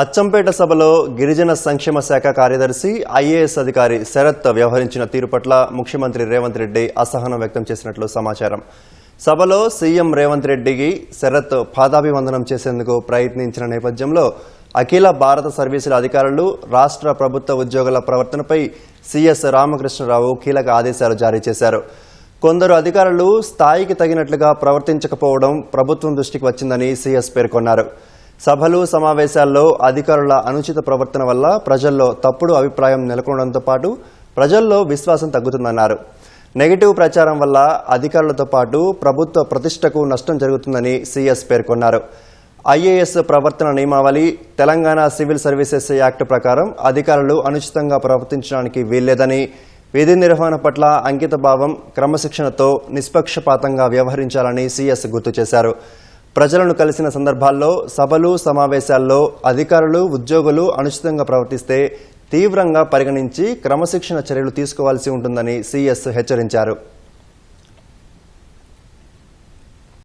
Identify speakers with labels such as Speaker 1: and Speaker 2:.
Speaker 1: అచ్చంపేట సభలో గిరిజన సంక్షేమ శాఖ కార్యదర్శి ఐఏఎస్ అధికారి శరత్ వ్యవహరించిన తీరు పట్ల ముఖ్యమంత్రి రేవంత్ రెడ్డి అసహనం వ్యక్తం చేసినట్లు సమాచారం. సభలో సీఎం రేవంత్ రెడ్డికి శరత్ పాదాభివందనం చేసేందుకు ప్రయత్నించిన నేపథ్యంలో అఖిల భారత సర్వీసుల అధికారులు రాష్ట్ర ప్రభుత్వ ఉద్యోగుల ప్రవర్తనపై సీఎస్ రామకృష్ణరావు కీలక ఆదేశాలు జారీ చేశారు. కొందరు అధికారులు స్థాయికి తగినట్లుగా ప్రవర్తించకపోవడం ప్రభుత్వం దృష్టికి వచ్చిందని సీఎస్ పేర్కొన్నారు. సభలు సమావేశాల్లో అధికారుల అనుచిత ప్రవర్తన వల్ల ప్రజల్లో తప్పుడు అభిప్రాయం నెలకొనడంతో పాటు ప్రజల్లో విశ్వాసం తగ్గుతుందన్నారు. నెగిటివ్ ప్రచారం వల్ల అధికారులతో పాటు ప్రభుత్వ ప్రతిష్టకు నష్టం జరుగుతుందని సీఎస్ పేర్కొన్నారు. ఐఏఎస్ ప్రవర్తన నియమావళి తెలంగాణ సివిల్ సర్వీసెస్ యాక్ట్ ప్రకారం అధికారులు అనుచితంగా ప్రవర్తించడానికి వీల్లేదని విధి నిర్వహణ పట్ల అంకితభావం క్రమశిక్షణతో నిష్పక్షపాతంగా వ్యవహరించాలని సీఎస్ గుర్తు చేశారు. ప్రజలను కలిసిన సందర్భాల్లో సభలు సమావేశాల్లో అధికారులు ఉద్యోగులు అనుచితంగా ప్రవర్తిస్తే తీవ్రంగా పరిగణించి క్రమశిక్షణ చర్యలు తీసుకోవాల్సి ఉంటుందని సీఎస్ హెచ్చరించారు.